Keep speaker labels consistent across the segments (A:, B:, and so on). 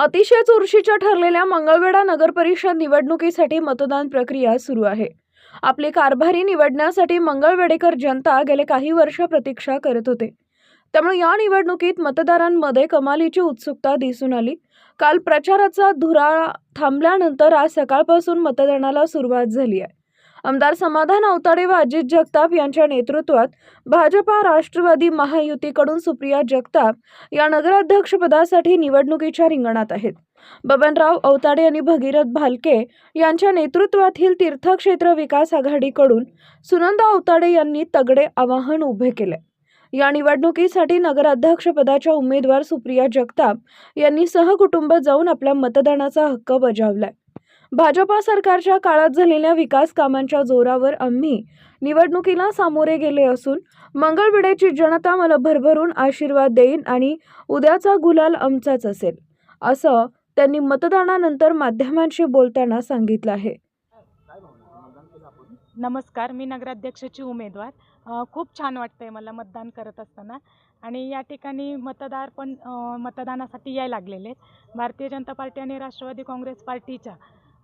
A: अतिशय चुरशीच्या ठरलेल्या मंगळवेढा नगरपरिषद निवडणुकीसाठी मतदान प्रक्रिया सुरू आहे. आपले कारभारी निवडण्यासाठी मंगळवेडेकर जनता गेले काही वर्ष प्रतीक्षा करत होते. त्यामुळे या निवडणुकीत मतदारांमध्ये कमालीची उत्सुकता दिसून आली. काल प्रचाराचा धुराळा थांबल्यानंतर आज सकाळपासून मतदानाला सुरुवात झाली आहे. आमदार समाधान अवताडे व अजित जगताप यांच्या नेतृत्वात भाजपा राष्ट्रवादी महायुतीकडून सुप्रिया जगताप या नगराध्यक्षपदासाठी निवडणुकीच्या रिंगणात आहेत. बबनराव अवताडे आणि भगीरथ भालके यांच्या नेतृत्वातील तीर्थक्षेत्र विकास आघाडीकडून सुनंदा अवताडे यांनी तगडे आवाहन उभे केले. या निवडणुकीसाठी नगराध्यक्षपदाच्या उमेदवार सुप्रिया जगताप यांनी सहकुटुंब जाऊन आपला मतदानाचा हक्क बजावलाय. भाजपा सरकारच्या काळात झालेल्या विकास कामांच्या जोरावर आम्ही निवडणुकीला सामोरे गेले असून मंगळवेड्याची जनता मला भरभरून आशीर्वाद देईन आणि उद्याचा गुलाल आमचाच असेल असं त्यांनी मतदानानंतर माध्यमांशी बोलताना सांगितलं आहे.
B: नमस्कार मी नगराध्यक्षाची उमेदवार. खूप छान वाटतं आहे मला मतदान करत असताना. आणि या ठिकाणी मतदार पण मतदानासाठी यायला लागलेले आहेत. भारतीय जनता पार्टी आणि राष्ट्रवादी काँग्रेस पार्टीच्या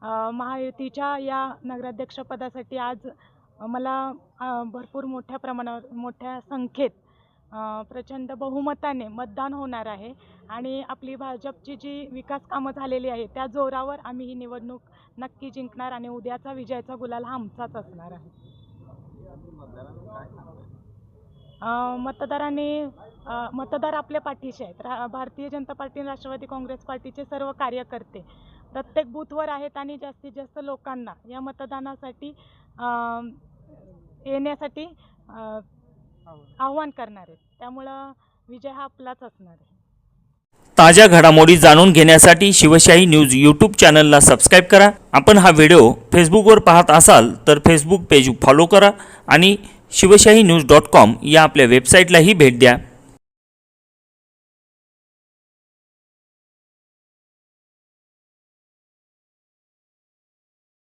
B: महायुतीच्या या नगराध्यक्षपदासाठी आज मला भरपूर मोठ्या प्रमाणावर मोठ्या संख्येत प्रचंड बहुमताने मतदान होणार आहे आणि आपली भाजपची जी विकास कामं झालेली आहे त्या जोरावर आम्ही ही निवडणूक नक्की जिंकणार आणि उद्याचा विजयाचा गुलाल हा आमचाच असणार आहे. मतदारांनी मतदार आपल्या पाठीशी आहेत. रा भारतीय जनता पार्टी राष्ट्रवादी काँग्रेस पार्टीचे सर्व कार्यकर्ते प्रत्येक बूथवर आहेत आणि जास्तीत जास्त लोकांना या मतदानासाठी येण्यासाठी आव्हान करणार आहेत. त्यामुळं विजय हा आपलाच असणार आहे.
C: ताज्या घडामोडी जाणून घेण्यासाठी शिवशाही न्यूज यूट्यूब चॅनलला सबस्क्राईब करा. आपण हा व्हिडिओ फेसबुकवर पाहत असाल तर फेसबुक पेज फॉलो करा आणि शिवशाही न्यूज डॉट कॉम या आपल्या वेबसाईटलाही भेट द्या.